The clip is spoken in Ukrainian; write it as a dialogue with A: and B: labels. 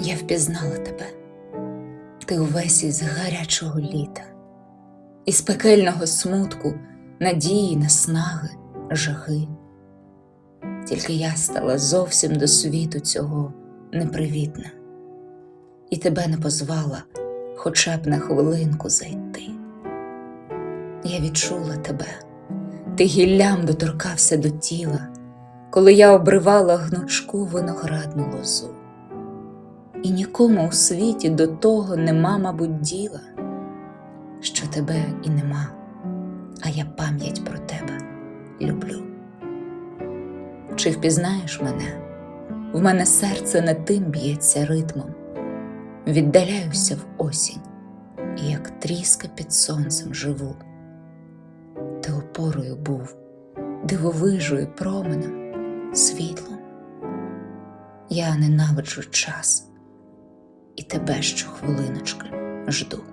A: Я впізнала тебе. Ти увесь із гарячого літа, із пекельного смутку, надії, наснаги, жаги. Тільки я стала зовсім до світу цього непривітна, і тебе не позвала хоча б на хвилинку зайти. Я відчула тебе, ти гіллям доторкався до тіла, коли я обривала гнучку виноградну лозу. І нікому у світі до того нема, мабуть, діла, що тебе і нема, а я пам'ять про тебе люблю. Чи впізнаєш мене? В мене серце не тим б'ється ритмом, віддаляюся в осінь, і як тріска під сонцем живу. Ти опорою був, дивовижою променем, світлом. Я ненавиджу час і тебе щохвилиночки жду.